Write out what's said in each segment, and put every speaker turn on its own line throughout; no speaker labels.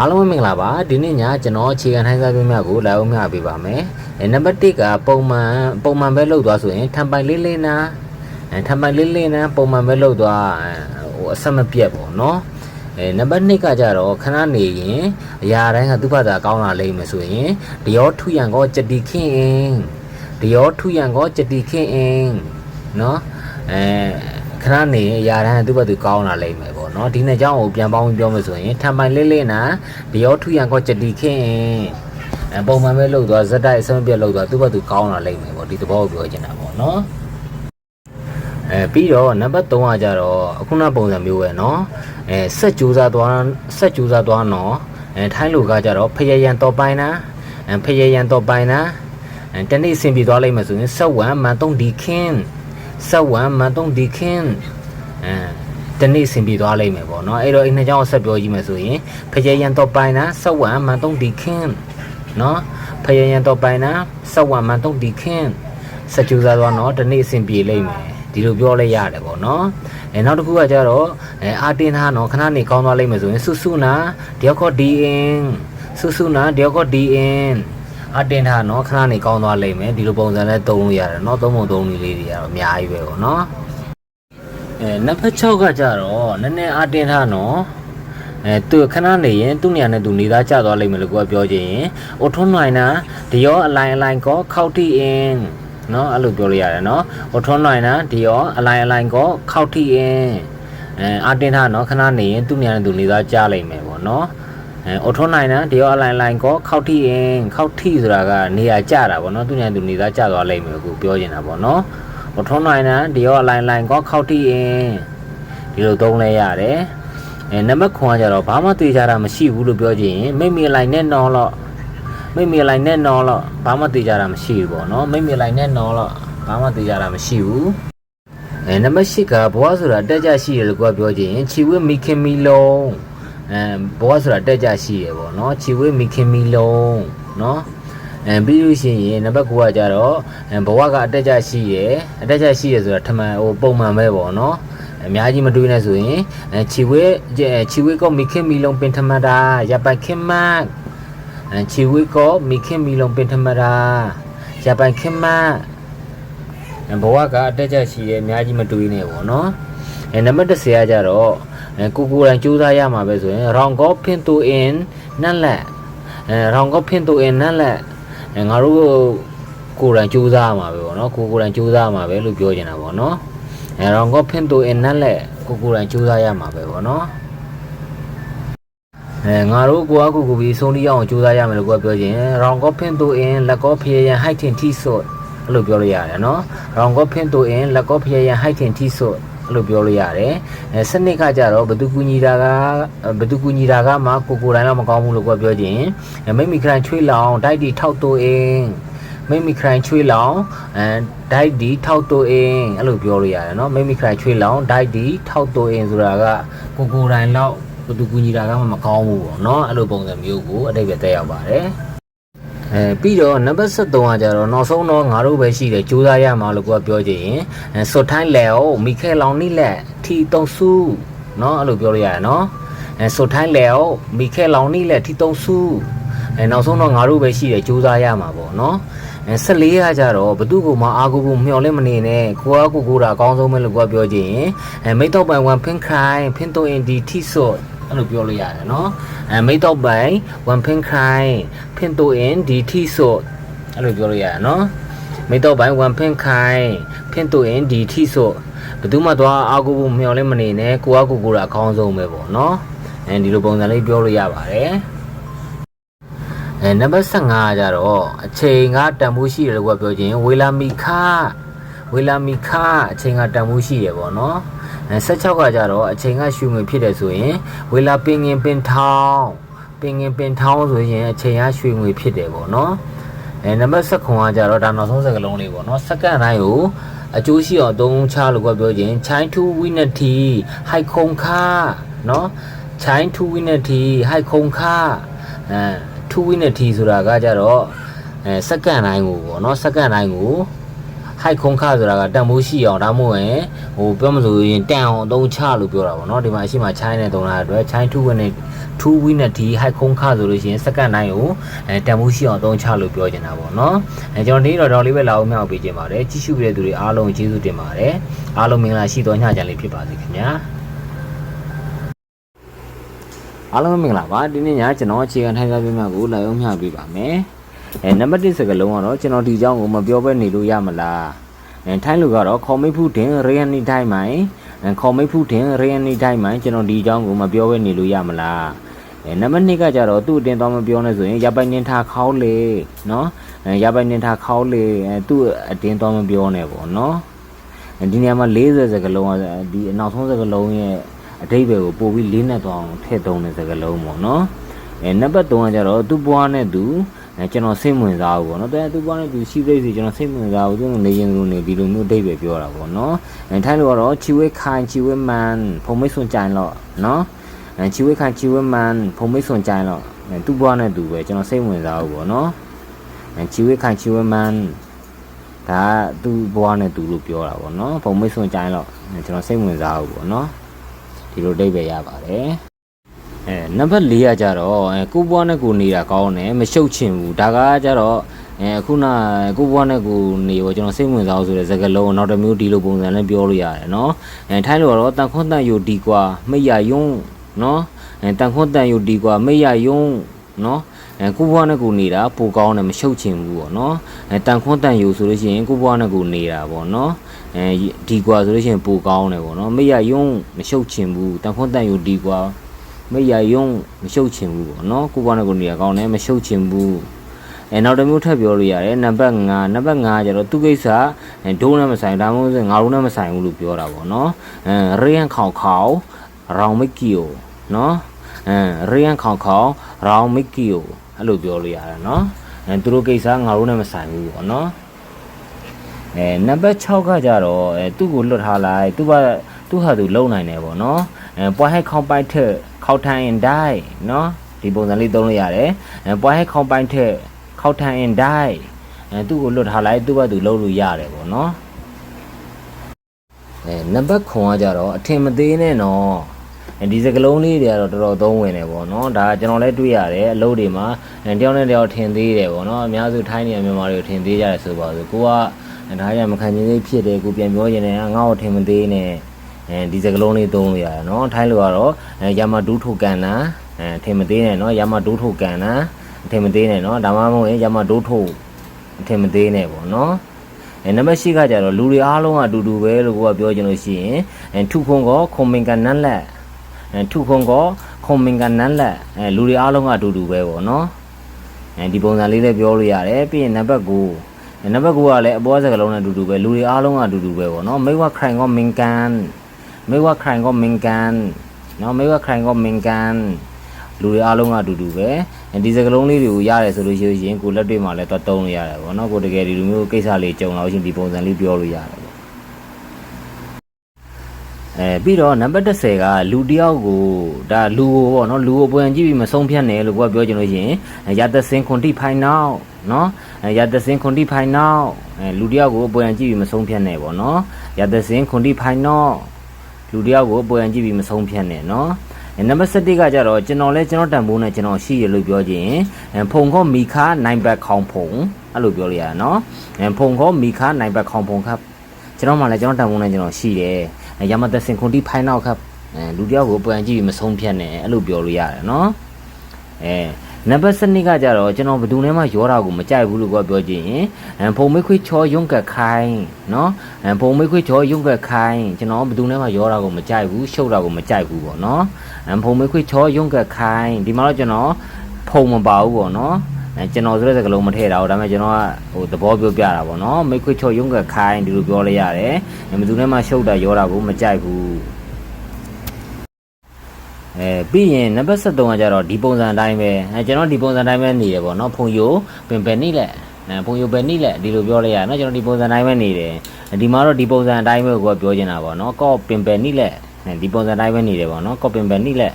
အားလုံးပဲမင်္ဂလာပါဒီနေ့ညကျွန်တော်အခြေခံထိုင်းစားပြမြကိုလာအောင်မျှပေးပါမယ်အဲနံပါတ်1ကပုံမှန်ပုံမှန်ပဲလုပ်သွားဆိုရင်ထံပိုင်လေးလေးနာအဲထံပိုင်လေးလေးနာပုံမှန်ပဲလုပ်သွားအဲဟိုအဆက်မပြတ်ပေါ့နော်အဲနံပါတ်2ကကြတော့ခဏနေရင်အရာတိုင်းကသူ့ဘာသာကောင်းလာလိမ့်မယ်ဆိုရင်တရောထုရန်ကောကြတိခင်းအင်းတရောထုရန်ကောကြတိခင်းအင်းနော်အဲ ခဏနေရင်အရာတိုင်းကသူ့ဘာသာကောင်းလာလိမ့်မယ်ပေါ့နော်ဒီနှစ်ကြောင်းကိုပြန်ပေါင်းပြီးပြောမယ်ဆိုရင်ထံပိုင်လေးလေးနာတရောထုရန်ကောကြတိခင်းအင်း အဲပုံမှန်ပဲလှုပ်သွားဇက်တိုက်အစမပြတ်လှုပ်သွားသူ့ဘက်သူကောင်းလာလိမ့်မယ်ပေါ့ဒီသဘောကိုပြောချင်တာပေါ့နော်အဲပြီးတော့နံပါတ်3ကကြတော့အခုနပုံစံမျိုးပဲเนาะအဲဆက်ကြိုးစားသွားဆက်ကြိုးစားသွားနော်အဲထိုင်းလူကကြတော့ဖယရန်တော့ပိုင်းနာအဲဖယရန်တော့ပိုင်းနာအဲတနေ့အဆင်ပြေသွားလိမ့်မယ်ဆိုရင်ဆက်ဝမ်မန်တုံဒီခင်း စက်ဝမ်မန်တုံဒီခင်းအဲတနေ့ဆင်ပြေသွားလိမ့်မယ်ပေါ့နော်အဲ့တော့အဲ့နှစ်ချောင်းဆက်ပြောကြည့်မယ်ဆိုရင်ဖရေရန်တော့ပိုင်နာစက်ဝမ်မန်တုံဒီခင်းနော်ဖရေရန်တော့ပိုင်နာစက်ဝမ်မန်တုံဒီခင်းစကြူစားသွားနော်တနေ့ဆင်ပြေလိမ့်မယ်ဒီလိုပြောလဲရတယ်ပေါ့နော်အဲနောက်တစ်ခုကကြတော့အဲအာတင်ဟာနော်ခဏနေကောင်းသွားလိမ့်မယ်ဆိုရင်ဆုဆုနာတယောက်ခေါ်ဒီအင်းဆုဆုနာတယောက်ခေါ်ဒီအင်း အတင်းထားနော်ခဏနေကောင်းသွားလိမ့်မယ်ဒီလိုပုံစံနဲ့သုံးလို့ရတယ်နော်သုံးပုံသုံးနည်းလေးတွေကတော့အများကြီးပဲပေါ့နော်အဲနံပါတ်6ကကြတော့နည်းနည်းအတင်းထားနော်အဲသူခဏနေရင်သူ့နေရာနဲ့သူနေသားကျသွားလိမ့်မယ်လို့ကိုကပြောချင်ရင်အိုထွန်းနိုင်နာဒီရောအလိုင်အလိုင်ကောခောက်တီအင်းနော်အဲ့လိုပြောလို့ရတယ်နော်အိုထွန်းနိုင်နာဒီရောအလိုင်အလိုင်ကောခောက်တီအင်းအဲအတင်းထားနော်ခဏနေရင်သူ့နေရာနဲ့သူနေသားကျလိမ့်မယ်ပေါ့နော် အော်ထွန်နိုင်တာဒီရောအလိုင်းလိုင်းကောခောက်ထိရင်ခောက်ထိဆိုတာကနေရာကျတာဗောနော်သူညာသူနေသားကျသွားလိမ့်မယ်အခုပြောနေတာဗောနော်အော်ထွန်နိုင်တာဒီရောအလိုင်းလိုင်းကောခောက်ထိရင်ဒီလိုသုံးလဲရတယ်အဲနံပါတ်9ကကျတော့ဘာမှတေချာတာမရှိဘူးလို့ပြောကြရင်မိမိလိုင်းနဲ့နော်တော့မိမိလိုင်းနဲ့နော်တော့ဘာမှတေချာတာမရှိဘူးဗောနော်မိမိလိုင်းနဲ့နော်တော့ဘာမှတေချာတာမရှိဘူးအဲနံပါတ်10ကဘဝဆိုတာတက်ကြရှိတယ်လို့ကပြောကြရင်ခြေဝဲမိခင်မီလုံး အဲဘဝဆိုတာတက်ကြရှိတယ်ပေါ့နော်ခြေဝဲမိခင်မီလုံးနော်အဲပြီးလို့ရှိရင်နံပါတ်9ကကြတော့အဲဘဝကအတက်ကြရှိရယ်အတက်ကြရှိရယ်ဆိုတာထမှန်ဟိုပုံမှန်ပဲပေါ့နော်အများကြီးမတွေးနဲ့ဆိုရင်အဲခြေဝဲခြေဝဲကောမိခင်မီလုံးပင်ထမတာရပိုက်ခင်မတ်အဲခြေဝဲကောမိခင်မီလုံးပင်ထမတာရပိုက်ခင်မတ်ဘဝကအတက်ချက်ရှိရဲ့အများကြီးမတွေးနဲ့ပေါ့နော်အဲနံပါတ်10ကကြတော့အဲ ကိုကိုယ်တိုင်ကြိုးစားရမှာပဲဆိုရင်ရောင်ကောဖင်တူအင်နက်လက်အဲရောင်ကောဖင်တူအင်နက်လက်အဲငါတို့ကိုယ်တိုင်ကြိုးစားရမှာပဲပေါ့နော်ကိုကိုယ်တိုင်ကြိုးစားရမှာပဲလို့ပြောချင်တာပေါ့နော်အဲတော့ကိုဖင်တူအင်းနဲ့လက်ကိုကိုယ်တိုင်ကြိုးစားရမှာပဲဗောနော်အဲငါတို့ကိုအကူကူပြီးဆုံးတီးအောင်ကြိုးစားရမယ်လို့ကိုကပြောခြင်းရောင်ကောဖင်တူအင်းလက်ကောဖျေရန်ဟိုက်တင်တီဆော့အဲ့လိုပြောလို့ရတယ်နော်ရောင်ကောဖင်တူအင်းလက်ကောဖျေရန်ဟိုက်တင်တီဆော့ အဲ့လိုပြောလို့ရတယ်အဲစနစ်ကကြတော့ဘသူကူညီတာကဘသူကူညီတာကမှကိုကိုတိုင်းတော့မကောင်းဘူးလို့ကိုပြောခြင်းမိမိခရိုင်ချွေးလောင်တိုက်တီထောက်တိုးအင်းမိမိခရိုင်ချွေးလောင်အဲဒိုက်ဒီထောက်တိုးအင်းအဲ့လိုပြောလို့ရတယ်နော်မိမိခရိုင်ချွေးလောင်ဒိုက်ဒီထောက်တိုးအင်းဆိုတာကကိုကိုတိုင်းတော့ဘသူကူညီတာကမှမကောင်းဘူးပေါ့နော်အဲ့လိုပုံစံမျိုးကိုအတိတ်ပဲတက်ရောက်ပါတယ် အဲပြီးတော့နံပါတ်73ကကြတော့နောက်ဆုံးတော့ငါတို့ပဲရှိတယ်ကြိုးစားရမှာလို့ကိုကပြောချင်ရင်အဲဆွတ်ထိုင်းလဲအောင်မိခဲလောင်နိလက်ထီတုံစုเนาะအဲ့လိုပြောလို့ရတယ်เนาะအဲဆွတ်ထိုင်းလဲအောင်မိခဲလောင်နိလက်ထီတုံစုအဲနောက်ဆုံးတော့ငါတို့ပဲရှိတယ်ကြိုးစားရမှာပေါ့เนาะ အဲ14ကကြတော့ဘသူ့ကိုမှအာကိုကိုမျော်လင့်မနေနဲ့ကိုကကိုကိုတာအကောင်းဆုံးပဲလို့ကိုကပြောချင်ရင်အဲမိတ်တော့ပိုင်1 pin cry pin to in the t so အဲ့ လိုပြောလို့ရတယ်နော်အဲမိတ်တော့ပိုင်1 pin cry pin to in the t so အဲ့လိုပြောလို့ရတယ်နော်မိတ်တော့ပိုင်1 pin cry pin to in the t so ဘသူမှတော့အာကိုကိုမျော်လင့်မနေနဲ့ကိုကကိုကိုတာအကောင်းဆုံးပဲပေါ့နော်အဲဒီလိုပုံစံလေးပြောလို့ရပါတယ်အဲနံပါတ်15ကကြတော့အချိန်ကတန်ဖိုးရှိတယ်လို့ကပြောခြင်းဝေလာမီခဝေလာမီခအချိန်ကတန်ဖိုးရှိတယ်ပေါ့နော်အဲ 16ကကြတော့အချိန်ကရှူငွေဖြစ်တယ်ဆိုရင်ဝေလာပင်ငင်ပင်ထောင်းပင်ငင်ပင်ထောင်းဆိုရင်အချိန်ကရွှေငွေဖြစ်တယ်ပေါ့နော်အဲနံပါတ်19ကကြတော့ဒါနောက်ဆုံးစကားလုံးလေးပေါ့နော်စက္ကန့်တိုင်းကိုအကျိုးရှိအောင်သုံးချလို့ကပြောခြင်း chine to winati ဟိုက်ခုံခနော် chine to winati ဟိုက်ခုံခအဲ2 winati ဆိုတာကကြတော့အဲစက္ကန့်တိုင်းကိုပေါ့နော်စက္ကန့်တိုင်းကို high ခုံခဆိုတာကတန်ဖိုးရှိအောင်ဒါမှမဟုတ်ရင်ဟိုပြောမလို့ရင်တန်အောင်အသုံးချလို့ပြောတာပေါ့နော်ဒီမှာအရှိမ China နဲ့သုံးတာအတွက် China 2 win နဲ့2 win နဲ့ဒီ high ခုံခဆိုလို့ရှိရင်စက္ကန့်တိုင်းကိုအဲတန်ဖိုးရှိအောင်အသုံးချလို့ပြောချင်တာပေါ့နော်အဲကျွန်တော်ဒီတော့တော်လေးပဲလာအောင်မြောက်ပေးခြင်းပါတယ်ကြည့်ရှုပေးတဲ့သူတွေအားလုံးကျေးဇူးတင်ပါတယ်အားလုံးမင်္ဂလာရှိသောညချမ်းလေးဖြစ်ပါစေခင်ဗျာအားလုံးမင်္ဂလာပါဒီနေ့ညကျွန်တော်အခြေခံထိုင်စားပြမြတ်ကိုလာအောင်မျှပေးပါမယ် အဲနံပါတ်1စကားလုံးကတော့ကျွန်တော်ဒီအကြောင်းကိုမပြောဘဲနေလို့ရမလားအဲထိုင်းလူကတော့ခေါ်မိတ်ဖူးတင်ရေယန်နီတိုင်းမိုင်အဲခေါ်မိတ်ဖူးတင်ရေယန်နီတိုင်းမိုင်ကျွန်တော်ဒီအကြောင်းကိုမပြောဘဲနေလို့ရမလားအဲနံပါတ်2ကကြတော့သူ့အတင်တော့မပြောနဲ့ဆိုရင်ရပိုင်နှင်ထားခေါင်းလေနော်အဲရပိုင်နှင်ထားခေါင်းလေအဲသူ့အတင်တော့မပြောနဲ့ပေါ့နော်ဒီနေရာမှာ40စကားလုံးကဒီအနောက်ဆုံးစကားလုံးရဲ့အတိတ်ပဲကိုပို့ပြီးလေးနဲ့တော့ထည့်သုံးတဲ့စကားလုံးပေါ့နော်အဲနံပါတ်3ကကြတော့သူ့ဘွားနဲ့သူ အဲကျွန်တော်စိတ်ဝင်စားဘူးပေါ့နော်တဲ့သူ့ဘွားနဲ့သူရှိသိစီကျွန်တော်စိတ်ဝင်စားဘူးသူနေရင်လူနေဒီလိုမျိုးအတိတ်ပဲပြောတာပေါ့နော်အဲထိုင်းလိုကတော့ချီဝဲခိုင်ချီဝဲမန်ဖုံမိတ်ဆွန်ကြိုင်တော့နော်အဲချီဝဲခိုင်ချီဝဲမန်ဖုံမိတ်ဆွန်ကြိုင်တော့အဲသူ့ဘွားနဲ့သူပဲကျွန်တော်စိတ်ဝင်စားဘူးပေါ့နော်အဲချီဝဲခိုင်ချီဝဲမန်ဒါသူ့ဘွားနဲ့သူလို့ပြောတာပေါ့နော်ဖုံမိတ်ဆွန်ကြိုင်တော့ကျွန်တော်စိတ်ဝင်စားဘူးပေါ့နော်ဒီလိုအတိတ်ပဲရပါတယ် အဲနံပါတ်4ကကြတော့အဲကိုဘွားနဲ့ကိုနေတာကောင်းတယ်မရှုပ်ချင်ဘူးဒါကကြတော့အဲခုနကိုဘွားနဲ့ကိုနေရောကျွန်တော်စိတ်ဝင်စားလို့ဆိုတဲ့စကားလုံးနောက်တစ်မျိုးဒီလိုပုံစံနဲ့ပြောလို့ရတယ်เนาะအဲထိုင်းလိုတော့တန်ခွန်းတန်ယူဒီကွာမိရယုံเนาะအဲတန်ခွန်းတန်ယူဒီကွာမိရယုံเนาะအဲကိုဘွားနဲ့ကိုနေတာပိုကောင်းတယ်မရှုပ်ချင်ဘူးပေါ့เนาะအဲတန်ခွန်းတန်ယူဆိုလို့ရှိရင်ကိုဘွားနဲ့ကိုနေတာပေါ့เนาะအဲဒီကွာဆိုလို့ရှိရင်ပိုကောင်းတယ်ပေါ့เนาะမိရယုံမရှုပ်ချင်ဘူးတန်ခွန်းတန်ယူဒီကွာ မရယုံမရှုပ်ချင်ဘူးပေါ့နော်ကိုဘွားနဲ့ကိုနေရကောင်းတယ်မရှုပ်ချင်ဘူးအဲနောက်တစ်မျိုးထပ်ပြောလို့ရတယ်နံပါတ်5နံပါတ်5ကျတော့သူကိစ္စအဲဒိုးနဲ့မဆိုင်ဒါမှမဟုတ်ငါတို့နဲ့မဆိုင်ဘူးလို့ပြောတာပေါ့နော်အဲရေယန်ခေါခေါရောင်မကီယိုနော်အဲရေယန်ခေါခေါရောင်မကီယိုအဲ့လိုပြောလို့ရတယ်နော်အဲသူတို့ကိစ္စငါတို့နဲ့မဆိုင်ဘူးပေါ့နော်အဲနံပါတ်6ကကြတော့အဲသူ့ကိုလွတ်ထားလိုက်သူကသူ့ဟာသူလုံနိုင်တယ်ပေါ့နော်အဲ ပွားဟဲခေါပိုက်ထက်ခေါထိုင်ရင်ဒိုင်နော်ဒီပုံစံလေးသုံးလို့ရတယ်အဲပွားဟဲခေါပိုက်ထက်ခေါထိုင်ရင်ဒိုင်အဲသူ့ကိုလွတ်ထားလိုက်သူ့ဘက်သူလုံလို့ရတယ်ပေါ့နော်အဲနံပါတ်9ကကြတော့အထင်မသေးနဲ့နော်အဲဒီစကလုံးလေးတွေကတော့တော်တော်သုံးဝင်တယ်ပေါ့နော်ဒါကျွန်တော်လည်းတွေ့ရတယ်အလုပ်တွေမှာတယောက်နဲ့တယောက်ထင်သေးတယ်ပေါ့နော်အများစုထိုင်းနေမြန်မာတွေကိုထင်သေးကြတယ်ဆိုပါဆိုကိုကဒါရမခံချင်းလေးဖြစ်တယ်ကိုပြန်ပြောနေတယ်ငါ့ကိုထင်မသေးနဲ့ အဲဒီစကလုံးလေးသုံးလို့ရတယ်เนาะထိုင်းလိုကတော့အဲယာမဒူးထုတ်ကန်တာအဲထင်မသေးနဲ့เนาะယာမဒူးထုတ်ကန်တာထင်မသေးနဲ့เนาะဒါမှမဟုတ်ရင်ယာမဒူးထုတ်ထင်မသေးနဲ့ပေါ့เนาะအဲနံပါတ်၈ကကြတော့လူတွေအားလုံးကအတူတူပဲလို့ကိုကပြောချင်လို့ရှိရင်အဲထုခွန်ကောခွန်မင်ကန်နန်းလက်အဲထုခွန်ကောခွန်မင်ကန်နန်းလက်အဲလူတွေအားလုံးကအတူတူပဲပေါ့เนาะအဲဒီပုံစံလေးလည်းပြောလို့ရတယ်ပြီးရင်နံပါတ်9နံပါတ်9ကလည်းအပေါ်စကလုံးနဲ့အတူတူပဲလူတွေအားလုံးကအတူတူပဲပေါ့เนาะမိဝခိုင်ကောမင်ကန် ไม่ว่าใครก็เหมือนกันเนาะไม่ว่าใครก็เหมือนกันလူတွေအားလုံးကအတူတူပဲဒီစကလုံးလေးတွေကိုရတယ်ဆိုလို့ရှိရင်ကိုလက်တွေ့မှာလည်းတော့တုံးလို့ရတယ်ပေါ့နော်ကိုတကယ်ဒီလိုမျိုးကိစ္စလေးကြုံလို့ရှိရင်ဒီပုံစံလေးပြောလို့ရတယ်ပေါ့အဲပြီးတော့နံပါတ်30ကလူတယောက်ကိုဒါလူကိုပေါ့နော်လူကိုပွင့်ကြည့်ပြီးမဆုံးဖြတ်နဲ့လို့ကိုကပြောချင်လို့ရှိရင်ရတစင်ခွန်တိဖိုင်နောက်နော်ရတစင်ခွန်တိဖိုင်နောက်အဲလူတယောက်ကိုပွင့်ကြည့်ပြီးမဆုံးဖြတ်နဲ့ပေါ့နော်ရတစင်ခွန်တိဖိုင်နောက် လူတယောက်ကိုပေါ်ရန်ကြည့်ပြီးမဆုံးဖြတ်နဲ့နော်နံပါတ်7ကကြတော့ကျွန်တော်လဲကျွန်တော်တန်ဖိုးနဲ့ကျွန်တော်ရှိရလို့ပြောခြင်းဖုံခေါမီခါနိုင်ဘတ်ခေါင်ဖုံအဲ့လိုပြောလို့ရနော်ဖုံခေါမီခါနိုင်ဘတ်ခေါင်ဖုံครับကျွန်တော်မှလည်းကျွန်တော်တန်ဖိုးနဲ့ကျွန်တော်ရှိတယ်ရမသက်စင်ခွန်တီဖိုင်နောက်ครับလူတယောက်ကိုပေါ်ရန်ကြည့်ပြီးမဆုံးဖြတ်နဲ့အဲ့လိုပြောလို့ရတယ်နော်အဲ နံပါတ်7ကကြတော့ကျွန်တော်ဘယ်သူနဲ့မှရောတာကိုမကြိုက်ဘူးလို့ကပြောကြည့်ရင်ဖုံမိခွေချောယုံကခိုင်းနော်ဖုံမိခွေချောယုံကခိုင်းကျွန်တော်ဘယ်သူနဲ့မှရောတာကိုမကြိုက်ဘူးရှုပ်တာကိုမကြိုက်ဘူးပေါ့နော်ဖုံမိခွေချောယုံကခိုင်းဒီမှာတော့ကျွန်တော်ဖုံမပါဘူးပေါ့နော်အဲကျွန်တော်ဆိုတဲ့စကားလုံးမထည့်တာဘူးဒါပေမဲ့ကျွန်တော်ကဟိုသဘောပြောပြတာပေါ့နော်မိခွေချောယုံကခိုင်းဒီလိုပြောလိုက်ရတယ်ဘယ်သူနဲ့မှရှုပ်တာရောတာကိုမကြိုက်ဘူး အဲပြီးရင်နံပါတ်73ကကြတော့ဒီပုံစံအတိုင်းပဲအဲကျွန်တော်ဒီပုံစံအတိုင်းပဲနေတယ်ပေါ့နော်ဖုန်ယိုပင်ပယ်နိလက်အဲဖုန်ယိုပယ်နိလက်ဒီလိုပြောလိုက်ရနော်ကျွန်တော်ဒီပုံစံအတိုင်းပဲနေတယ်ဒီမှာတော့ဒီပုံစံအတိုင်းပဲကိုပြောချင်တာပေါ့နော်ကော့ပင်ပယ်နိလက်ဒီပုံစံအတိုင်းပဲနေတယ်ပေါ့နော်ကော့ပင်ပယ်နိလက်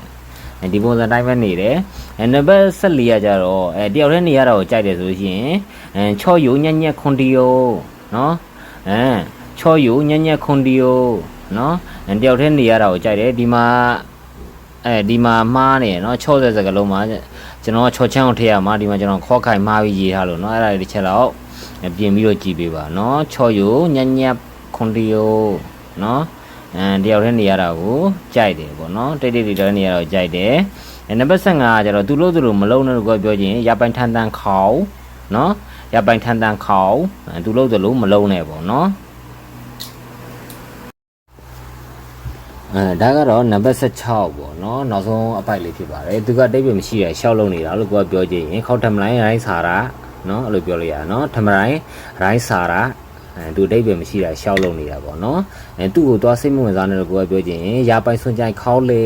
ဒီပုံစံတိုင်းပဲနေတယ်အဲနံပါတ်14ကကြတော့အဲတယောက်တည်းနေရတာကိုကြိုက်တယ်ဆိုလို့ရှိရင်အဲချော့ယိုညက်ညက်ခွန်တီယိုနော်အဲချောယူညံ့ညက်ခွန်ဒီယိုနော်အဲတယောက်တည်းနေရတာကိုကြိုက်တယ်ဒီမှာ အဲဒီမှာမှားနေနော်ချောတဲ့စကားလုံးမှာကျွန်တော်ကချောချမ်းကိုထည့်ရမှာဒီမှာကျွန်တော်ခေါ်ခိုင်မှားပြီးရေးထားလို့နော်အဲ့ဒါတွေတစ်ချက်တော့ပြင်ပြီးတော့ကြည့်ပေးပါနော်ချောယူညံ့ညက်ခွန်ဒီယိုနော်အဲတယောက်တည်းနေရတာကိုကြိုက်တယ်ပေါ့နော်တိတ်တိတ်တိတ်တည်းနေရတာကိုကြိုက်တယ်အဲနံပါတ်5ကကျတော့သူလို့သူလို့မလုံးနဲ့လို့ပြောချင်းရပိုင်ထန်တန်ခေါင်နော်ရပိုင်ထန်တန်ခေါင်အဲသူလို့သူလို့မလုံးနဲ့ပေါ့နော် အဲဒါကတော့နံပါတ်16ပေါ့နော်နောက်ဆုံးအပိုက်လေးဖြစ်ပါတယ်သူကတိတ်ပြမရှိရရှောက်လုံးနေတာလို့ကိုကပြောချင်းခေါက်ထမလိုင်းရိုင်းစာတာနော်အဲ့လိုပြောလို့ရနော်ထမလိုင်းရိုင်းစာတာအဲသူတိတ်ပြမရှိတာရှောက်လုံးနေတာပေါ့နော်အဲသူ့ကိုသွားစိတ်မဝင်စားနဲ့လို့ကိုကပြောချင်းရပိုင်စွန်ကြိုင်ခေါက်လေ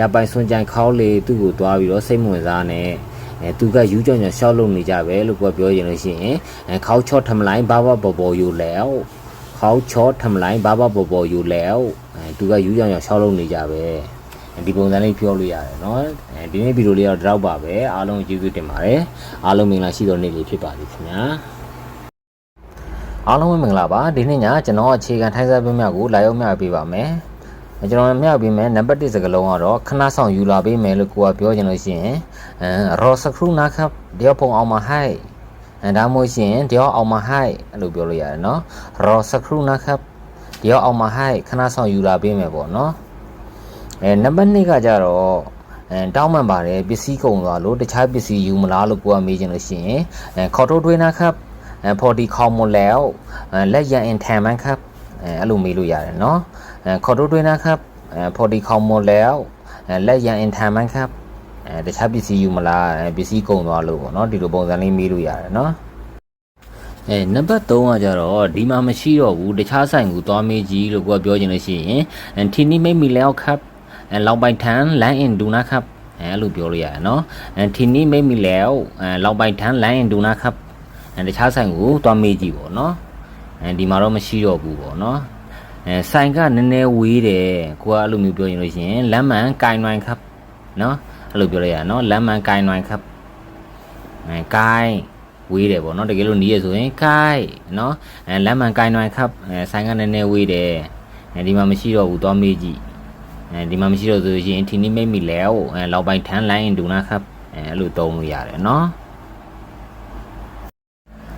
ရပိုင်စွန်ကြိုင်ခေါက်လေသူ့ကိုသွားပြီးတော့စိတ်မဝင်စားနဲ့အဲသူကယူကြောင်ကြောင်ရှောက်လုံးနေကြပဲလို့ကိုကပြောရင်လို့ရှိရင်အဲခေါက်ချော့ထမလိုင်းဘာဘာပေါ်ပေါ်ယူလဲ ခေါက်ချော့ထမလိုင်းဘာဘာပေါ်ပေါ်ယူလဲအဲသူကယူကြောင်ကြောင်ရှောက်လုံးနေကြပဲဒီပုံစံလေးပြောလို့ရတယ်เนาะအဲဒီနေ့ဗီဒီယိုလေးတော့ဒီတော့ပါပဲအားလုံးကျေးဇူးတင်ပါတယ်အားလုံးမင်္ဂလာရှိသောနေ့လေးဖြစ်ပါလိမ့်ခင်ဗျာအားလုံးပဲမင်္ဂလာပါဒီနေ့ညကျွန်တော်အခြေခံထိုင်းစားပေးမြကိုလာရောက်မြပေးပါမယ်ကျွန်တော်မြပေးမယ်နံပါတ်1စကားလုံးကတော့ခဏဆောင်ယူလာပေးမယ်လို့ကိုကပြောချင်လို့ရှိရင်အဲရောစခရုနာครับเดี๋ยวผมเอามาให้အဲ ဒါမှမဟုတ်ရှင်เดี๋ยวเอามาให้အဲ့လိုပြောလို့ရတယ်เนาะရောစခရုနာครับเดี๋ยวเอามาให้ခဏဆောင်ယူလာပေးမယ်ပေါ့เนาะအဲနံပါတ်2ကကြတော့အဲတောင်းပန်ပါတယ်ပစ္စည်းကုန်သွားလို့တခြားပစ္စည်းယူမလားလို့ကိုကမေးချင်လို့ရှိရင်အဲခေါ်ထုတ်တွေးနာครับအဲพอดีคอมหมดแล้วအဲလက်ရန်အင်ထန်မန်ครับအဲအဲ့လိုမေးလို့ရတယ်เนาะအဲခေါ်ထုတ်တွေးနာครับအဲพอดีคอมหมดแล้วအဲလက်ရန်အင်ထန်မန်ครับ အဲတခြားပစ္စည်းယူမလားအဲပစ္စည်းကုန်သွားလို့ပေါ့နော်ဒီလိုပုံစံလေးမေးလို့ရတယ်နော်အဲနံပါတ်3ကကြတော့ဒီမှာမရှိတော့ဘူးတခြားဆိုင်ကိုသွားမေးကြည့်လို့ကိုကပြောချင်လို့ရှိရင်ထီနီမိတ်မီလောက်ခပ်လောက်ပိုင်ထန်လိုင်းအင်ဒူနာခပ်အဲအဲ့လိုပြောလို့ရတယ်နော်ထီနီမိတ်မီလောက်လောက်ပိုင်ထန်လိုင်းအင်ဒူနာခပ်တခြားဆိုင်ကိုသွားမေးကြည့်ပေါ့နော်အဲဒီမှာတော့မရှိတော့ဘူးပေါ့နော်အဲဆိုင်ကနည်းနည်းဝေးတယ်ကိုကအဲ့လိုမျိုးပြောရင်လို့ရှိရင်လမ်းမှန်ကင်နိုင်ခပ်နော် အဲ့လိုပြောလိုက်ရနော်လမ်းမှန်ကင်နိုင်ครับအဲကင်ဝေးတယ်ပေါ့နော်တကယ်လို့နီးရဆိုရင်ကင်နော်အဲလမ်းမှန်ကင်နိုင်ครับအဲဆိုင်ကနည်းနည်းဝေးတယ်အဲဒီမှာမရှိတော့ဘူးသွားမေးကြည့်အဲဒီမှာမရှိတော့ဆိုရင်ทีนี้ไม่มีแล้วအဲလောက်ပိုင်ထမ်းလိုင်းဒူနာครับအဲအဲ့လိုသုံးလို့ရတယ်နော်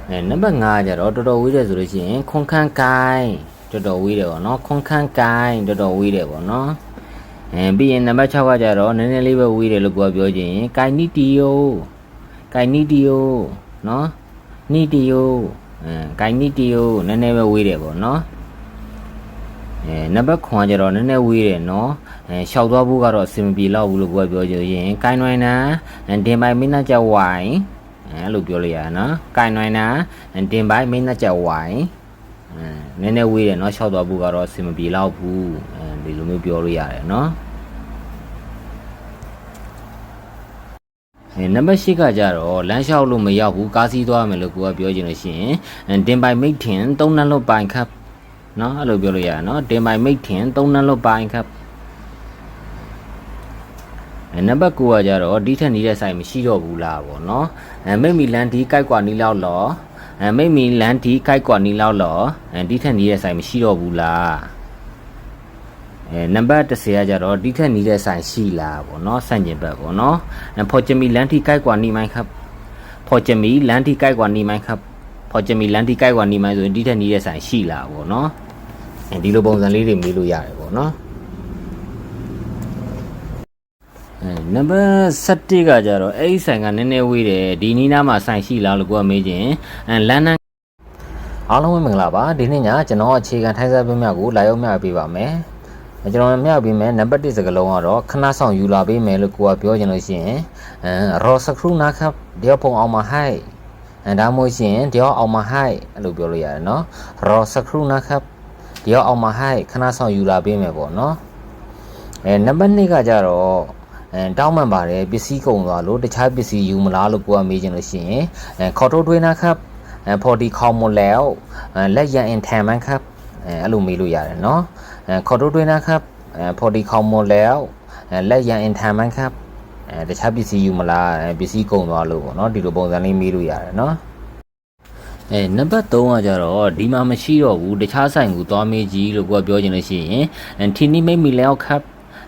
အဲနံပါတ်5ကျတော့တော်တော်ဝေးတယ်ဆိုလို့ရှိရင်ခွန်ခန်းကိုင်းတော်တော်ဝေးတယ်ပေါ့နော်ခွန်ခန်းကိုင်းတော်တော်ဝေးတယ်ပေါ့နော် အဲပြီးရင်နံပါတ်6ကကြတော့နည်းနည်းလေးပဲဝေးတယ်လို့ကိုကပြောခြင်းကိုင်နီတီယိုကိုင်နီတီယိုနော်နီတီယိုအဲကိုင်နီတီယိုနည်းနည်းပဲဝေးတယ်ပေါ့နော်အဲနံပါတ်9ကကြတော့နည်းနည်းဝေးတယ်နော်အဲရှောက်သွားဖို့ကတော့အဆင်မပြေတော့ဘူးလို့ကိုကပြောခြင်းရင်ကိုင်နွိုင်းနာတင်ပိုင်မင်းနာကြဝိုင်အဲလို့ပြောလိုက်ရနော်ကိုင်နွိုင်းနာတင်ပိုင်မင်းနာကြဝိုင်အဲနည်းနည်းဝေးတယ်နော်ရှောက်သွားဖို့ကတော့အဆင်မပြေတော့ဘူးအဲဒီလိုမျိုးပြောလို့ရတယ်နော်အဲ နံပါတ်၈ကကြတော့လမ်းလျှောက်လို့မရောက်ဘူးကားစီးသွားမယ်လို့ကိုကပြောချင်လို့ရှိရင်တင်ပိုင်မိတ်ထင်သုံးနှလုံးပိုင်ခပ်နော်အဲ့လိုပြောလို့ရတယ်နော်တင်ပိုင်မိတ်ထင်သုံးနှလုံးပိုင်ခပ်အဲနံပါတ်9ကကြတော့ဒီထက်နေတဲ့ဆိုင်မရှိတော့ဘူးလားပေါ့နော်အဲမိတ်မီလန်ဒီကြိုက်กว่าနီးလောက်လောအဲမိတ်မီလန်ဒီကြိုက်กว่าနီးလောက်လောအဲဒီထက်နေတဲ့ဆိုင်မရှိတော့ဘူးလား အဲနံပါတ်10ကကြတော့ဒီထက်နေတဲ့ဆိုင်ရှိလားပေါ့နော်ဆန့်ကျင်ဘက်ပေါ့နော်အဲဖော်ချမီလန်ဒီကြိုက်กว่าနီးမိုင်းครับဖော်ချမီလန်ဒီကြိုက်กว่าနီးမိုင်းครับဖော်ချမီလန်ဒီကြိုက်กว่าနီးမိုင်းဆိုရင်ဒီထက်နေတဲ့ဆိုင်ရှိလားပေါ့နော်အဲဒီလိုပုံစံလေးတွေမေးလို့ရတယ်ပေါ့နော်အဲနံပါတ်7ကကြတော့အဲ့ဒီဆိုင်ကနည်းနည်းဝေးတယ်ဒီနီးနားမှာဆိုင်ရှိလားလို့ကိုကမေးခြင်းအဲလန်နန်အားလုံးပဲမင်္ဂလာပါဒီနေ့ညကျွန်တော်အခြေခံထိုင်းစားပေးမြကိုလာရောက်မြပေးပါမယ် ကျွန်တော်မျှပေးမယ်နံပါတ်1စကလုံးကတော့ခဏဆောင်ယူလာပေးမယ်လို့ကိုကပြောချင်လို့ရှိရင်အဲရောစကရူနာခပ်ဒီပုံအောင်မှာဟိုက်အဲဒါမှမဟုတ်ရှင်ဒီအောင်မှာဟိုက်အဲ့လိုပြောလို့ရတယ်နော်ရောစကရူနာခပ်ဒီအောင်မှာဟိုက်ခဏဆောင်ယူလာပေးမယ်ပေါ့နော်အဲနံပါတ်2ကကြတော့အဲတောင်းပန်ပါတယ်ပစ္စည်းကုန်သွားလို့တခြားပစ္စည်းယူမလားလို့ကိုကမေးချင်လို့ရှိရင်အဲခေါ်တိုးထွေးနာခပ်40ခေါင်မလဲလက်ရန်အင်ထန်မန်ခပ်အဲအဲ့လိုမေးလို့ရတယ်နော် เนาะအဲခေါ်ထုတ်တွေးနာครับအဲพอดีคอมหมดแล้วအဲလက်ရန်အင်ထန်မန်ครับအဲတခြားပစ္စည်းယူမလားအဲပစ္စည်းကုန်သွားလို့ပေါ့เนาะဒီလိုပုံစံလေးမေးလို့ရတယ်เนาะ အဲနံပါတ်3ကကြတော့ဒီမှာမရှိတော့ဘူးတခြားဆိုင်ကိုသွားမေးကြည့်လို့ကိုကပြောချင်လို့ရှိရင်အထီနီမိတ်မီแล้วครับ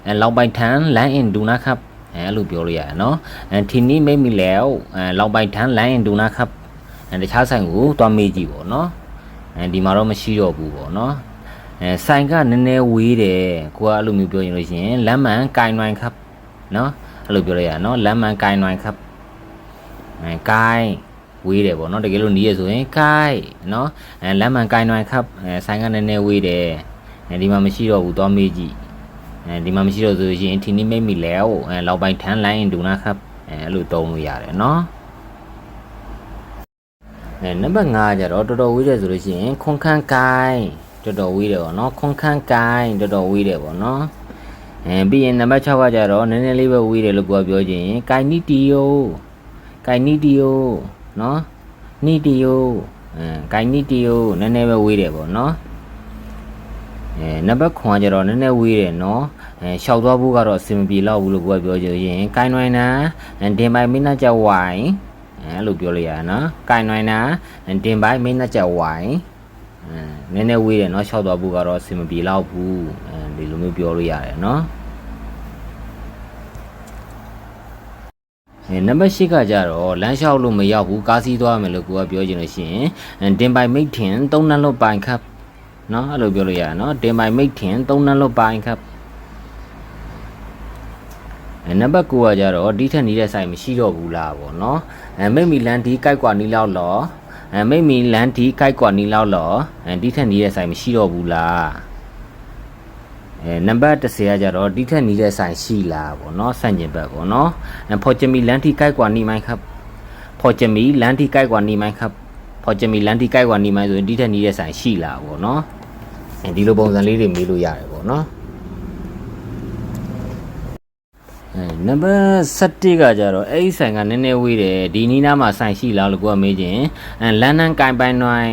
အဲလောက်ပိုင်ထန်လမ်းအင်ဒူနာครับအဲအဲ့လိုပြောလို့ရတယ်နော်အထီနီမိတ်မီแล้วအဲလောက်ပိုင်ထန်လမ်းအင်ဒူနာครับအဲတခြားဆိုင်ကိုသွားမေးကြည့်ပေါ့နော်အဲဒီမှာတော့မရှိတော့ဘူးပေါ့နော် အဲဆိုင်ကနည်းနည်းဝေးတယ်ကိုကအဲ့လိုမျိုးပြောရင်လို့ရှိရင်လမ်းမှန်ကင်နွိုင်ครับနော်အဲ့လိုပြောလို့ရတယ်နော်လမ်းမှန်ကင်နွိုင်ครับအဲကင်ဝေးတယ်ပေါ့နော်တကယ်လို့နီးရဆိုရင်ကိုင်နော်အဲလမ်းမှန်ကိုင်နွိုင်ခပ်အဲဆိုင်ကနည်းနည်းဝေးတယ်အဲဒီမှာမရှိတော့ဘူးသွားမေးကြည့်အဲဒီမှာမရှိတော့ဆိုရင်ထီနီမိတ်မိလဲအဲလောက်ပိုင်ထန်းလိုင်းဒူနာခပ်အဲအဲ့လိုတုံးလို့ရတယ်နော်အဲနံပါတ်5ကျတော့တော်တော်ဝေးတယ်ဆိုလို့ရှိရင်ခွန်ခန်းကိုင် တော်တော်ဝေးတယ်ပေါ့နော်ခွန်ခန်းကိုင်တော်တော်ဝေးတယ်ပေါ့နော်အဲပြီးရင်နံပါတ်6ကကျတော့နည်းနည်းလေးပဲဝေးတယ်လို့ကိုကပြောခြင်းကိုင်နီတီယိုကိုင်နီတီယိုနော်နီတီယိုအဲကိုင်နီတီယိုနည်းနည်းပဲဝေးတယ်ပေါ့နော်အဲနံပါတ်9ကကျတော့နည်းနည်းဝေးတယ်နော်အဲရှောက်သွားဖို့ကတော့အဆင်မပြေတော့ဘူးလို့ကိုကပြောကြရင်ကိုင်နွိုင်းနာတင်ပိုင်မင်းနာကြဝိုင်အဲလို့ပြောလို့ရတယ်နော်ကိုင်နွိုင်းနာတင်ပိုင်မင်းနာကြဝိုင် အဲနည်းနည်းဝေးတယ်နော်ရှောက်သွားဖို့ကတော့အဆင်မပြေတော့ဘူးအဲဒီလိုမျိုးပြောလို့ရတယ်နော်အဲနံပါတ်8ကကြတော့လမ်းလျှောက်လို့မရောက်ဘူးကားစီးသွားမယ်လို့ကိုကပြောချင်လို့ရှိရင်တင်ပိုင်မိတ်ထင်သုံးနှလုံးပိုင်ခပ်နော်အဲ့လိုပြောလို့ရတယ်နော်တင်ပိုင်မိတ်ထင်သုံးနှလုံးပိုင်ခပ်အဲနံပါတ်9ကကြတော့ဒီထက်နေတဲ့ဆိုင်မရှိတော့ဘူးလားပေါ့နော်အဲမိတ်မီလန်ဒီကြိုက်กว่าနီးလောက်လော အဲမိတ်မီလန်ဒီကြိုက်กว่าနီးလောက်လောအဲဒီထက်နေတဲ့ဆိုင်မရှိတော့ဘူးလားအဲနံပါတ်10ကကြတော့ဒီထက်နေတဲ့ဆိုင်ရှိလားပေါ့နော်ဆန့်ကျင်ဘက်ပေါ့နော်အဲဖော်ချမီလန်ဒီကြိုက်กว่าနီးမိုင်းခပ်ဖော်ချမီလန်ဒီကြိုက်กว่าနီးမိုင်းခပ်ဖော်ချမီလန်ဒီကြိုက်กว่าနီးမိုင်းဆိုရင်ဒီထက်နေတဲ့ဆိုင်ရှိလားပေါ့နော်အဲဒီလိုပုံစံလေးတွေမေးလို့ရတယ်ပေါ့နော် နံပါတ်7ကကြတော့အဲ့ဒီဆိုင်ကနည်းနည်းဝေးတယ်ဒီနီးနားမှာဆိုင်ရှိလားလို့ကိုကမေးခြင်းအဲလန်နန်ကင်ပိုင်နွိုင်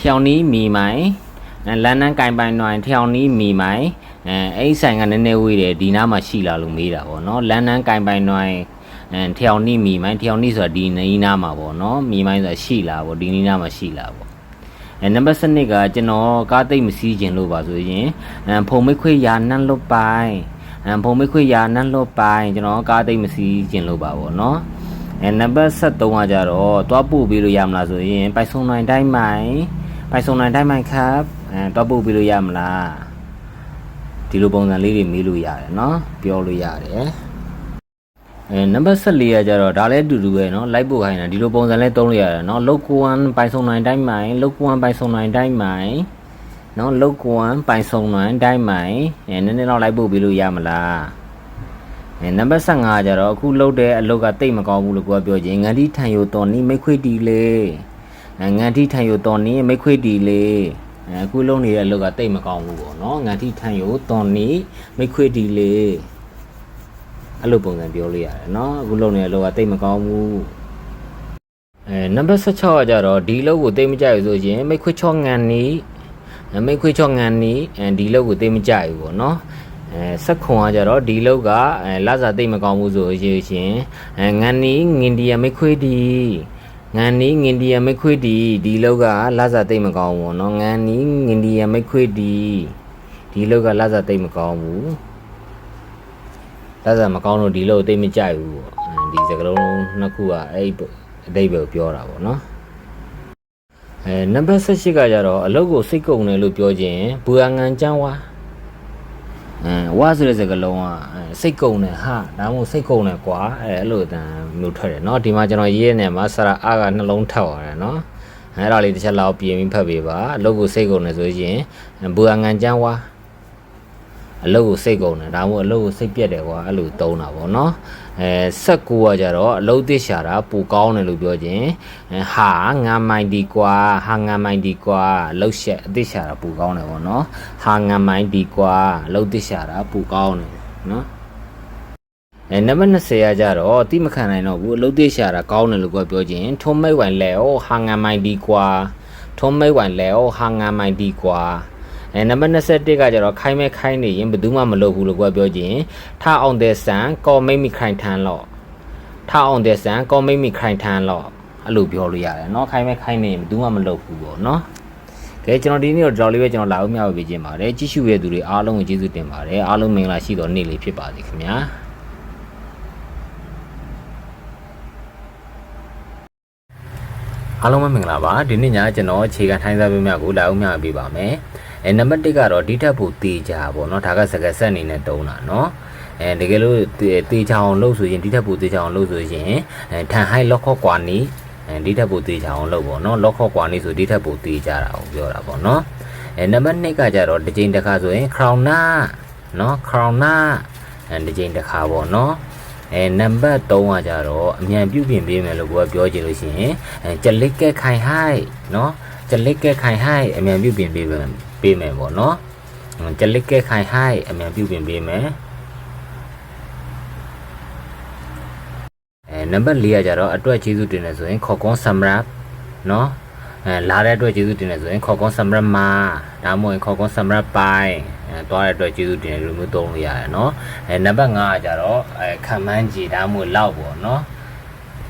ထျောင်နီးမီမိုင်အဲလန်နန်ကင်ပိုင်နွိုင်ထျောင်နီးမီမိုင်အဲအဲ့ဒီဆိုင်ကနည်းနည်းဝေးတယ်ဒီနားမှာရှိလားလို့မေးတာပေါ့နော်လန်နန်ကင်ပိုင်နွိုင်အဲထျောင်နီးမီမိုင်ထျောင်နီးဆိုတာဒီနီးနားမှာပေါ့နော်မီမိုင်ဆိုတာရှိလားပေါ့ဒီနီးနားမှာရှိလားပေါ့အဲနံပါတ်7ကကျွန်တော်ကားသိမ့်မစီးခြင်းလို့ပါဆိုရင်အဲဖုံမိတ်ခွေရာနန်းလွတ်ပိုင် အဲဖုံမိတ်ခွေရာနန်းလွတ်ပိုင်ကျွန်တော်ကားသိမ့်မစီးခြင်းလို့ပါပေါ့နော်အဲနံပါတ်73ကကြတော့တွားပို့ပေးလို့ရမလားဆိုရင်ပိုက်ဆုံနိုင်တိုင်းမိုင်ပိုက်ဆုံနိုင်တိုင်းမိုင်ครับအဲတွားပို့ပေးလို့ရမလားဒီလိုပုံစံလေးတွေမေးလို့ရတယ်เนาะပြောလို့ရတယ်အဲနံပါတ်14ကကြတော့ဒါလည်းအတူတူပဲเนาะလိုက်ပို့ခိုင်းတာဒီလိုပုံစံလဲသုံးလို့ရတယ်เนาะလုတ်ကွမ်ပိုင်ဆုံနိုင်တိုင်းမိုင်လုတ်ကွမ်ပိုင်ဆုံနိုင်တိုင်းမိုင် နော်လုတ်ကွမ်ပိုင်ဆုံနွမ်းတိုင်းမိုင်နည်းနည်းတော့လိုက်ပို့ပြီးလို့ရမလားအဲနံပါတ်15ကျတော့အခုလုတ်တဲ့အလုတ်ကတိတ်မကောင်းဘူးလို့ကိုကပြောခြင်းငန်တီထန်ယိုတော်နီမိတ်ခွေတီလေငန်တီထန်ယိုတော်နီမိတ်ခွေတီလေအခုလုံးနေတဲ့အလုတ်ကတိတ်မကောင်းဘူးပေါ့နော်ငန်တီထန်ယိုတော်နီမိတ်ခွေတီလေအဲ့လိုပုံစံပြောလို့ရတယ်နော်အခုလုံးနေတဲ့အလုတ်ကတိတ်မကောင်းဘူးအဲနံပါတ်16ကကြတော့ဒီလုတ်ကိုတိတ်မကြိုက်ဆိုရင်မိတ်ခွေချောငန်နီ မိတ်ခွေချော့ငန်နီဒီလောက်ကိုသိမကြဘူးပေါ့နော်အဲဆက်ခွန်ကကြတော့ဒီလောက်ကလစာသိမကောင်းဘူးဆိုရေရှင်ငန်နီငင်ဒီယာမိတ်ခွေဒီငန်နီငင်ဒီယာမိတ်ခွေဒီဒီလောက်ကလစာသိမကောင်းဘူးပေါ့နော်ငန်နီငင်ဒီယာမိတ်ခွေဒီဒီလောက်ကလစာသိမကောင်းဘူးလစာမကောင်းလို့ဒီလောက်သိမကြဘူးပေါ့ဒီစကလုံးနှစ်ခုကအဲ့အတိတ်ပဲပြောတာပေါ့နော် အဲနံပါတ်18ကကြတော့အလုတ်ကိုစိတ်ကုန်တယ်လို့ပြောခြင်းဘူအငံကျန်းဝါအဲဝါဆိုတဲ့စကားလုံးကစိတ်ကုန်တယ်ဟာဒါမှမဟုတ်စိတ်ကုန်တယ်ကွာအဲအဲ့လိုအတန်မျိုးထွက်တယ်เนาะဒီမှာကျွန်တော်ရေးရနေမှာဆရာအားကနှလုံးထောက်ရတယ်เนาะအဲ့ဒါလေးတစ်ချက်လောက်ပြင်ပြီးဖတ်ပေးပါအလုပ်ကိုစိတ်ကုန်တယ်ဆိုရင်ဘူအငံကျန်းဝါ အလုပ်ကိုစိတ်ကုန်တယ်ဒါမှမဟုတ်အလုပ်ကိုစိတ်ပြက်တယ်ကွာအဲ့လိုသုံးတာပေါ့နော်အဲ19ကကြတော့အလုပ်သစ်ရှာတာပိုကောင်းတယ်လို့ပြောခြင်းဟာငါမိုင်ဒီကွာဟာငါမိုင်ဒီကွာအလုပ်ရှက်အသစ်ရှာတာပိုကောင်းတယ်ပေါ့နော်ဟာငါမိုင်ဒီကွာအလုပ်သစ်ရှာတာပိုကောင်းတယ်နော်အဲနံပါတ်20ရကြတော့တိမခံနိုင်တော့ဘူးအလုပ်သေးရှာတာကောင်းတယ်လို့ပြောခြင်းထုံးမိတ်ဝိုင်လဲဩဟာငံမိုင်ဒီကွာထုံးမိတ်ဝိုင်လဲဩဟာငံမိုင်ဒီကွာ အဲနံပါတ်21ကကြတော့ခိုင်းမဲခိုင်းနေရင်ဘယ်သူမှမလုပ်ဘူးလို့ကိုပြောခြင်းထအောင်တဲ့ဆန်ကောမိတ်မိခိုင်ထန်းလော့ထအောင်တဲ့ဆန်ကောမိတ်မိခိုင်ထန်းလော့ဟ အဲ့လိုပြောလို့ရတယ်เนาะခိုင်းမဲ့ခိုင်းနေရင်ဘယ်သူမှမလုပ်ဘူးပေါ့เนาะကဲကျွန်တော်ဒီနေ့တော့ဒီလောက်လေးပဲကျွန်တော်လာအောင်မျှဝေပေးခြင်းပါတယ်ကြည့်ရှုရတဲ့သူတွေအားလုံးကိုကျေးဇူးတင်ပါတယ်အားလုံးမင်္ဂလာရှိသောနေ့လေးဖြစ်ပါစေခင်ဗျာအားလုံးပဲမင်္ဂလာပါဒီနေ့ညကျွန်တော်အခြေခံထိုင်းစားပေးများကိုလာအောင်မျှဝေပေးပါမယ် အဲနံပါတ်1ကတော့ဒီထက်ပိုတေချာပေါ့နော်ဒါကစကားဆက်အနေနဲ့တုံးတာနော်အဲတကယ်လို့တေချာအောင်လုပ်ဆိုရင်ဒီထက်ပိုတေချာအောင်လုပ်ဆိုရင်ထန်ဟိုက်လော့ခော့ကွာနီဒီထက်ပိုတေချာအောင်လုပ်ပေါ့နော်လော့ခော့ကွာနီဆိုဒီထက်ပိုတေချာတာကိုပြောတာပေါ့နော်အဲနံပါတ်2ကကြတော့တစ်ချိန်တစ်ခါဆိုရင် crown နာနော် crown နာအဲတစ်ချိန်တစ်ခါပေါ့နော်အဲနံပါတ်3ကကြတော့အမြန်ပြုပြင်ပေးမယ်လို့ကိုကပြောချင်လို့ရှိရင်အဲကြလစ်ကဲခိုင်ဟိုက်နော်ကြလစ်ကဲခိုင်ဟိုက်အမြန်ပြုပြင်ပေးမယ် ပေးမယ်ပေါ့နော်ကြလစ်ကဲခိုင်ဟိုက်အမြန်ပြုပြင်ပေးမယ်အဲနံပါတ်၄ကကြတော့အတွက်ကျေးဇူးတင်တယ်ဆိုရင်ခေါ်ကွန်ဆမ်ရာနော်အဲလာတဲ့အတွက်ကျေးဇူးတင်တယ်ဆိုရင်ခေါ်ကွန်ဆမ်ရာမာဒါမှမဟုတ်ခေါ်ကွန်ဆမ်ရာပိုင်အဲတွားတဲ့အတွက်ကျေးဇူးတင်တယ်လို့မျိုးသုံးလို့ရတယ်နော်အဲနံပါတ်5ကကြတော့အဲခံမှန်းကြည်ဒါမှမဟုတ်လောက်ပေါ့နော်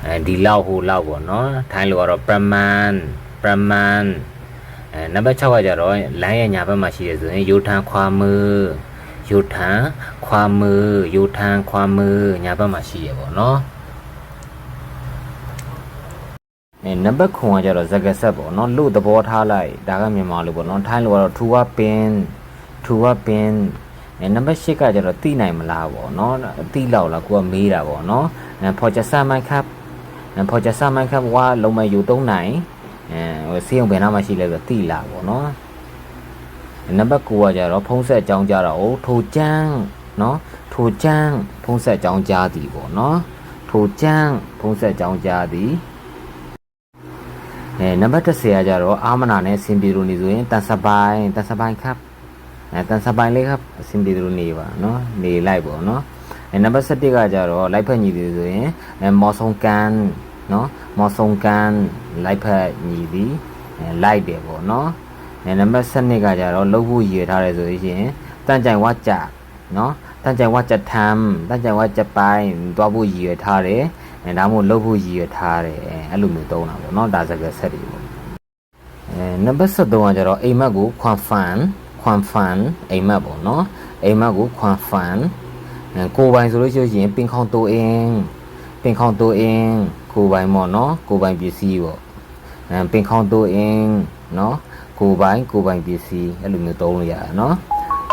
အဲဒီလောက်ဟိုလောက်ပေါ့နော်ထိုင်းလိုကတော့ praman praman အဲနံပါတ်6ကကြတော့လမ်းရဲ့ညာဘက်မှာရှိတယ်ဆိုရင်ယိုထန်ခွာမှုယိုထန်ခွာမှုယိုထန်ခွာမှုညာဘက်မှာရှိရပေါ့နော်အဲနံပါတ်9ကကြတော့ဇက်ကဆက်ပေါ့နော်လို့သဘောထားလိုက်ဒါကမြန်မာလိုပေါ့နော်ထိုင်းလိုကတော့ထူဝပင်ထူဝပင်အဲနံပါတ်10ကကြတော့တိနိုင်မလားပေါ့နော်တိလောက်လားကိုကမေးတာပေါ့နော်အဲဖော်ချက်ဆမ်းမိုက်ခပ်ဖော်ချက်ဆမ်းမိုက်ခပ်ဝါလုံးမယူ၃နိုင် အဲဟိုစေးုံဘယ်နာမှရှိလဲဆိုတိလာပေါ့နော်နံပါတ်9ကကြတော့ဖုံးဆက်အကြောင်းကြတော့အိုထိုချန်းနော်ထိုချန်းဖုံးဆက်အကြောင်းကြားသည်ပေါ့နော်ထိုချန်းဖုံးဆက်အကြောင်းကြားသည် အဲနံပါတ်10ကကြတော့အာမနာနဲ့အဆင်ပြေလို့နေဆိုရင်တန်စပိုင်းတန်စပိုင်းခပ်အဲတန်စပိုင်းလေးခပ်အဆင်ပြေလို့နေပါเนาะနေလိုက်ပေါ့เนาะအဲနံပါတ်17ကကြတော့လိုက်ဖက်ညီသည်ဆိုရင်အဲမော်ဆုံကန်เนาะ မော်ဆုံကန်လိုက်ဖက်ညီသည်လိုက်တယ်ပေါ့နော်နံပါတ်7ကကြတော့လှုပ်ဖို့ရည်ထားတယ်ဆိုရင်တန်ကြိုင်ဝါကြနော်တန်ကြိုင်ဝါကြထမ်းတန်ကြိုင်ဝါကြပိုင်းတွားဖို့ရည်ထားတယ်အဲဒါမှမဟုတ်လှုပ်ဖို့ရည်ထားတယ်အဲ့လိုမျိုးသုံးတာပေါ့နော်ဒါစကားဆက်တွေပေါ့အဲနံပါတ်7ကကြတော့အိမ်မက်ကို confirm confirm အိမ်မက်ပေါ့နော်အိမ်မက်ကို confirm ကိုပိုင်ဆိုလို့ရှိရင်ပင်ခေါင်တိုးအင်းပင်ခေါင်တိုးအင်း ကိုပိုင်ပေါ့နော်ကိုပိုင်ပစ္စည်းပေါ့အဲပင်ခေါင်းတိုးအင်းနော်ကိုပိုင်ကိုပိုင်ပစ္စည်းအဲ့လိုမျိုးသုံးလို့ရတယ်နော်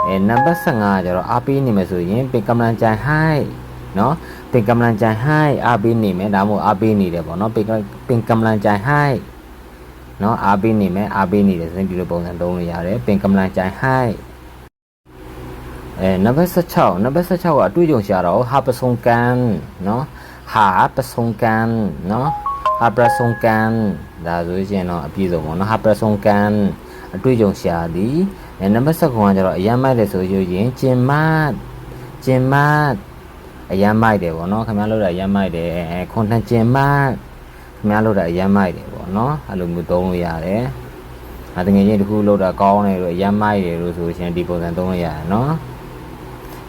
အဲနံပါတ်15ကျတော့အားပေးနေမယ်ဆိုရင်ပင်ကမ္မလန်ကြိုင်ဟိုက်နော်ပင်ကမ္မလန်ကြိုင်ဟိုက်အားပေးနေမယ်ဒါမှမဟုတ်အားပေးနေတယ်ပေါ့နော်ပင်ပင်ကမ္မလန်ကြိုင်ဟိုက်နော်အားပေးနေမယ်အားပေးနေတယ်ဆိုရင်ဒီလိုပုံစံသုံးလို့ရတယ်ပင်ကမ္မလန်ကြိုင်ဟိုက်အဲနံပါတ်16နံပါတ်16ကအတွေ့အကြုံရှာတော့ဟာပဆုံကန်နော် นาะဟာပစုံကန်เนาะဟာပစုံကန်ဒါဆိုရင်တော့အပြည့်စုံပေါ့เนาะဟာပစုံကန်အတွေ့အကြုံရှာသည်အဲနံပါတ်19ကကျတော့အရမ်းမိုက်တယ်ဆိုရင်ကျင်မတ်ကျင်မတ်အရမ်းမိုက်တယ်ပေါ့เนาะခင်ဗျားလို့တာအရမ်းမိုက်တယ်အဲခွန်ထန်ကျင်မတ် ခင်ဗျားလို့တာအရမ်းမိုက်တယ်ပေါ့နော်အဲ့လိုမျိုးသုံးလို့ရတယ်။အဲတကယ်ချင်းတစ်ခုလို့တာကောင်းတယ်လို့အရမ်းမိုက်တယ်လို့ဆိုရှင်ဒီပုံစံသုံးလို့ရတယ်နော်။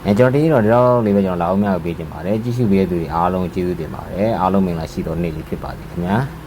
အဲကျွန်တော်ဒီတော့ဒီတော့လေးပဲကျွန်တော်လာအောင်များပေးခြင်းပါတယ်။ကြည့်ရှုပေးတဲ့သူတွေအားလုံးကျေးဇူးတင်ပါတယ်။အားလုံးမင်္ဂလာရှိသောနေ့လေးဖြစ်ပါစေခင်ဗျာ။